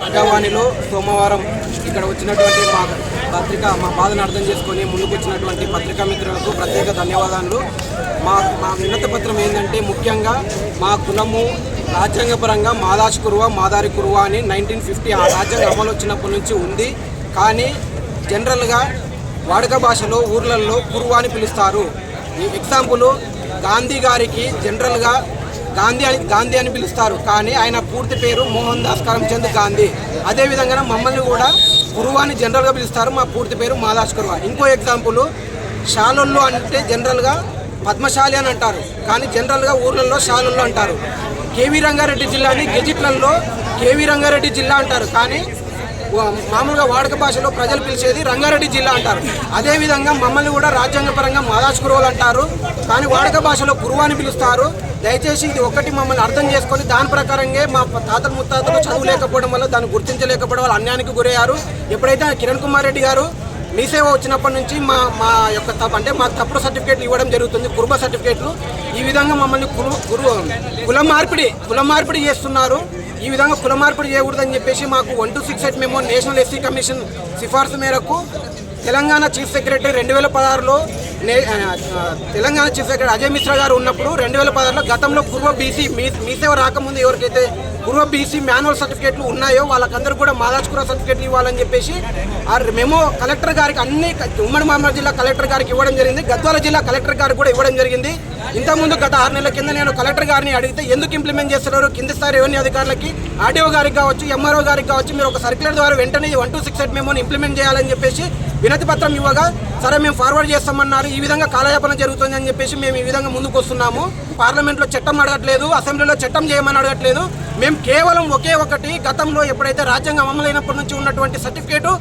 ప్రజావాణిలో సోమవారం ఇక్కడ వచ్చినటువంటి మా పత్రిక మా బాధను అర్థం చేసుకొని ముందుకు వచ్చినటువంటి పత్రికా మిత్రులకు ప్రత్యేక ధన్యవాదాలు. మా మా విన్నత పత్రం ఏంటంటే ముఖ్యంగా మా కులము రాజ్యాంగపరంగా మాదాష్ కురువ మాదారి కురువ అని నైన్టీన్ ఫిఫ్టీ ఆ రాజ్యాంగం అమలు వచ్చినప్పటి నుంచి ఉంది. కానీ జనరల్గా వాడుక భాషలో ఊర్లలో కురువ అని పిలుస్తారు. ఈ ఎగ్జాంపుల్ గాంధీ గారికి జనరల్గా గాంధీ అని గాంధీ అని పిలుస్తారు. కానీ ఆయన పూర్తి పేరు మోహన్ దాస్ కరమ్చంద్ గాంధీ. అదేవిధంగా మమ్మల్ని కూడా గురువాని అని జనరల్గా పిలుస్తారు. మా పూర్తి పేరు మాదాస్ కురువా ఇంకో ఎగ్జాంపుల్ షాలోళ్ళు అంటే జనరల్గా పద్మశాలి అని అంటారు. కానీ జనరల్గా ఊర్లలో షాలోళ్ళు అంటారు. కేవీ రంగారెడ్డి జిల్లాని గెజిట్లలో కేవీ రంగారెడ్డి జిల్లా అంటారు. కానీ మామూలుగా వాడక భాషలో ప్రజలు పిలిచేది రంగారెడ్డి జిల్లా అంటారు. అదేవిధంగా మమ్మల్ని కూడా రాజ్యాంగపరంగా మాదాస్ గురువులు అంటారు. కానీ వాడుక భాషలో గురువు అని పిలుస్తారు. దయచేసి ఇది ఒకటి మమ్మల్ని అర్థం చేసుకొని దాని ప్రకారంగా మా తాతలు ముత్తాతలు చదువు లేకపోవడం వల్ల దాన్ని గుర్తించలేకపోవడం వల్ల అన్యాయానికి గురయ్యారు. ఎప్పుడైతే కిరణ్ కుమార్ రెడ్డి గారు మీ సేవ వచ్చినప్పటి నుంచి మా మా యొక్క అంటే మా తప్పుడు సర్టిఫికేట్లు ఇవ్వడం జరుగుతుంది కుర్బ సర్టిఫికేట్లు. ఈ విధంగా మమ్మల్ని కురు గురు కుల మార్పిడి కుల మార్పిడి చేస్తున్నారు. ఈ విధంగా కుల మార్పిడి చేయకూడదని చెప్పేసి మాకు వన్ టూ సిక్స్ ఎయిట్ మేము నేషనల్ ఎస్సీ కమిషన్ సిఫార్సు మేరకు తెలంగాణ చీఫ్ సెక్రటరీ రెండు వేల పదహారులో నే తెలంగాణ చీఫ్ సెక్రటరీ అజయ్ మిశ్రా గారు ఉన్నప్పుడు రెండు వేల పదహారులో గతంలో పూర్వ బీసీ మీ మీ సేవ రాకముందు ఎవరికైతే పూర్వ బీసీ మాన్యువల్ సర్టిఫికేట్లు ఉన్నాయో వాళ్ళకందరూ కూడా మాదాజ్కుర సర్టిఫికేట్లు ఇవ్వాలని చెప్పేసి ఆ కలెక్టర్ గారికి అన్ని ఉమ్మడి మహమ్మద్ జిల్లా కలెక్టర్ గారికి ఇవ్వడం జరిగింది. గద్వాల జిల్లా కలెక్టర్ గారికి కూడా ఇవ్వడం జరిగింది. ఇంతకుముందు గత ఆరు నెలల కింద నేను కలెక్టర్ గారిని అడిగితే ఎందుకు ఇంప్లిమెంట్ చేస్తున్నారు? కింది స్థాయి రెవెన్యూ అధికారులకి ఆర్డీఓ గారికి కావచ్చు ఎంఆర్ఓ గారికి కావచ్చు మీరు ఒక సర్క్యులర్ ద్వారా వెంటనే వన్ టూ సిక్స్ ఎయిట్ మెమోని ఇంప్లిమెంట్ చేయాలని చెప్పేసి వినతి పత్రం ఇవ్వగా సరే మేము ఫార్వర్డ్ చేస్తామన్నారు. ఈ విధంగా కాలయాపన జరుగుతుంది అని చెప్పేసి మేము ఈ విధంగా ముందుకు వస్తున్నాము. పార్లమెంట్లో చట్టం అడగట్లేదు అసెంబ్లీలో చట్టం చేయమని అడగట్లేదు. మేము కేవలం ఒకే ఒకటి గతంలో ఎప్పుడైతే రాజ్యాంగం అమలైనప్పటి నుంచి ఉన్నటువంటి సర్టిఫికేటు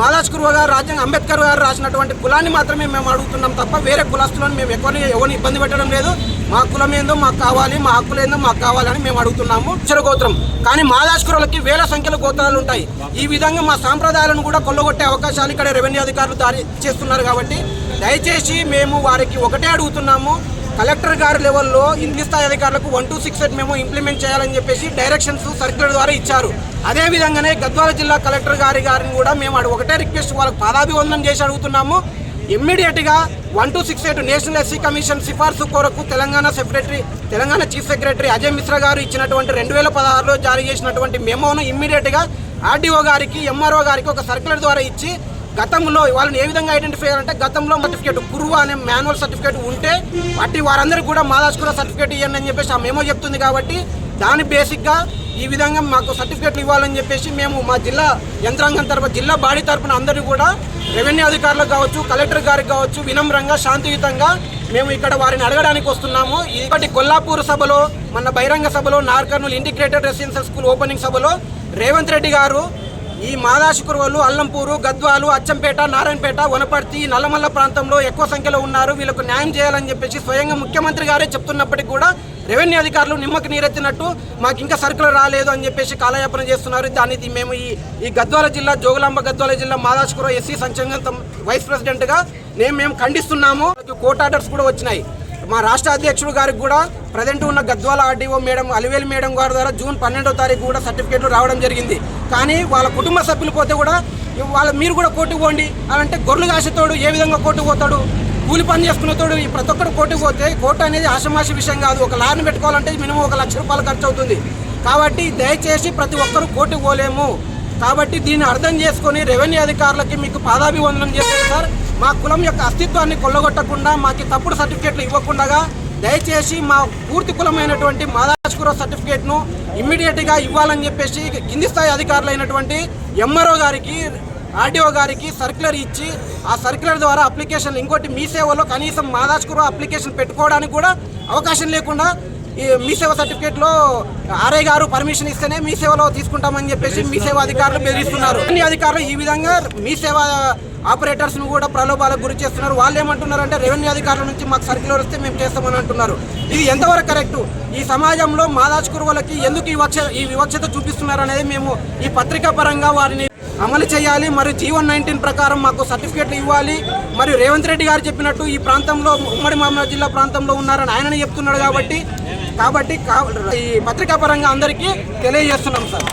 మాదాజ్ కురువ గారు రాజ్యాంగ అంబేద్కర్ గారు రాసినటువంటి కులాన్ని మాత్రమే మేము అడుగుతున్నాం తప్ప వేరే కులాస్తులను మేము ఎవరిని ఎవరిని ఇబ్బంది పెట్టడం లేదు. మా కులం ఏందో మాకు కావాలి మా హక్కులు ఏందో మాకు కావాలని మేము అడుగుతున్నాము. చిరగోత్రం గోత్రం. కానీ మాదాష్కురులకి వేల సంఖ్యలో గోత్రాలు ఉంటాయి. ఈ విధంగా మా సాంప్రదాయాలను కూడా కొల్లగొట్టే అవకాశాలు ఇక్కడ రెవెన్యూ అధికారులు దారి చేస్తున్నారు కాబట్టి దయచేసి మేము వారికి ఒకటే అడుగుతున్నాము. కలెక్టర్ గారి లెవెల్లో ఇంది స్థాయి అధికారులకు వన్ టూ సిక్స్ ఎయిట్ మేము ఇంప్లిమెంట్ చేయాలని చెప్పేసి డైరెక్షన్స్ సర్క్యులర్ ద్వారా ఇచ్చారు. అదే విధంగానే గద్వాల జిల్లా కలెక్టర్ గారి గారిని కూడా మేము ఒకటే రిక్వెస్ట్ వాళ్ళకి పాదాభివందనం చేసి అడుగుతున్నాము. ఇమ్మీడియట్గా one two six eight national SC commission సిఫార్సు కొరకు Telangana secretary Telangana chief secretary Ajay Mishra garu ఇచ్చినటువంటి రెండు వేల పదహారులో జారీ చేసినటువంటి మెమోను ఇమ్మీడియట్గా ఆర్డీఓ గారికి ఎంఆర్ఓ గారికి ఒక సర్క్యులర్ ద్వారా ఇచ్చి గతంలో వాళ్ళని ఏ విధంగా ఐడెంటిఫై చేయాలంటే గతంలో సర్టిఫికేట్ గురువు అనే మాన్యువల్ సర్టిఫికేట్ ఉంటే వాటి వారందరికీ కూడా మాదాసుకున్న సర్టిఫికేట్ ఇవ్వండి అని చెప్పేసి ఆ మేమో చెప్తుంది కాబట్టి దాని బేసిక్గా ఈ విధంగా మాకు సర్టిఫికేట్లు ఇవ్వాలని చెప్పేసి మేము మా జిల్లా యంత్రాంగం తరఫున జిల్లా బాడీ తరఫున అందరూ కూడా రెవెన్యూ అధికారులకు కావచ్చు కలెక్టర్ గారికి కావచ్చు వినమ్రంగా శాంతియుతంగా మేము ఇక్కడ వారిని అడగడానికి వస్తున్నాము. ఇప్పటి కొల్లాపూర్ సభలో మన బహిరంగ సభలో Nagarkurnool integrated residential school opening సభలో రేవంత్ రెడ్డి గారు ఈ మాదాశుకురువలు అల్లంపూరు గద్వాలు అచ్చంపేట నారాయణపేట వనపర్తి నల్లమల్ల ప్రాంతంలో ఎక్కువ సంఖ్యలో ఉన్నారు. వీళ్ళకు న్యాయం చేయాలని చెప్పేసి స్వయంగా ముఖ్యమంత్రి గారే చెప్తున్నప్పటికీ కూడా రెవెన్యూ అధికారులు నిమ్మకి నీరెత్తినట్టు మాకు ఇంకా సరుకులు రాలేదు అని చెప్పేసి కాలయాపన చేస్తున్నారు. దానికి మేము ఈ ఈ గద్వాల జిల్లా జోగులాంబ గద్వాల జిల్లా మాదాశుకుర ఎస్సీ సంచంగం వైస్ ప్రెసిడెంట్గా నేను మేము ఖండిస్తున్నాము. కోర్ట్ ఆర్డర్స్ కూడా వచ్చినాయి. మా రాష్ట్ర అధ్యక్షుడు గారికి కూడా ప్రజెంట్ ఉన్న Gadwal RDO madam Aliveli madam గారి ద్వారా జూన్ పన్నెండో తారీఖు కూడా సర్టిఫికేట్లు రావడం జరిగింది. కానీ వాళ్ళ కుటుంబ సభ్యులు పోతే కూడా వాళ్ళ మీరు కూడా కోర్టుకు పోండి. అంటే గొర్రెలు కాసేతోడు ఏ విధంగా కోర్టుకు పోతాడు? కూలి పని చేసుకునేతోడు ఈ ప్రతి ఒక్కరు కోర్టుకు పోతే కోర్టు అనేది ఆషమాషి విషయం కాదు. ఒక లారీని పెట్టుకోవాలంటే మినిమం ఒక లక్ష రూపాయలు ఖర్చు అవుతుంది. కాబట్టి దయచేసి ప్రతి ఒక్కరు కోర్టుకు పోలేము. కాబట్టి దీన్ని అర్థం చేసుకొని రెవెన్యూ అధికారులకి మీకు పాదాభివందనం చేస్తారు సార్. మా కులం యొక్క అస్తిత్వాన్ని కొల్లగొట్టకుండా మాకు తప్పుడు సర్టిఫికేట్లు ఇవ్వకుండా దయచేసి మా పూర్తి కులమైనటువంటి మాదాస్కుర సర్టిఫికేట్ను ఇమ్మీడియట్గా ఇవ్వాలని చెప్పేసి కింది స్థాయి అధికారులైనటువంటి ఎంఆర్ఓ గారికి ఆర్డీఓ గారికి సర్క్యులర్ ఇచ్చి ఆ సర్క్యులర్ ద్వారా అప్లికేషన్ ఇంకోటి మీ సేవలో కనీసం మాదాస్కుర అప్లికేషన్ పెట్టుకోవడానికి కూడా అవకాశం లేకుండా ఈ మీ సేవ సర్టిఫికేట్లో ఆర్ఐ గారు పర్మిషన్ ఇస్తేనే మీ సేవలో తీసుకుంటామని చెప్పేసి మీ సేవ అధికారులు బెదిరిస్తున్నారు. అన్ని అధికారులు ఈ విధంగా మీ సేవ ఆపరేటర్స్ను కూడా ప్రలోభాలకు గురి చేస్తున్నారు. వాళ్ళు ఏమంటున్నారు అంటే రెవెన్యూ అధికారుల నుంచి మాకు సర్క్యులర్ వస్తే మేము చేస్తామని అంటున్నారు. ఇది ఎంతవరకు కరెక్టు? ఈ సమాజంలో మాదాజ్ కురువులకి ఎందుకు ఈ వివక్ష ఈ వివక్షత చూపిస్తున్నారు అనేది మేము ఈ పత్రికా పరంగా వారిని అమలు చేయాలి. మరియు జీవన్ నైన్టీన్ ప్రకారం మాకు సర్టిఫికేట్లు ఇవ్వాలి. మరియు రేవంత్ రెడ్డి గారు చెప్పినట్టు ఈ ప్రాంతంలో ఉమ్మడి మహమ్మద్ జిల్లా ప్రాంతంలో ఉన్నారని ఆయననే చెప్తున్నాడు కాబట్టి కాబట్టి కా- ఈ పత్రికా పరంగా అందరికీ తెలియజేస్తున్నాం సార్.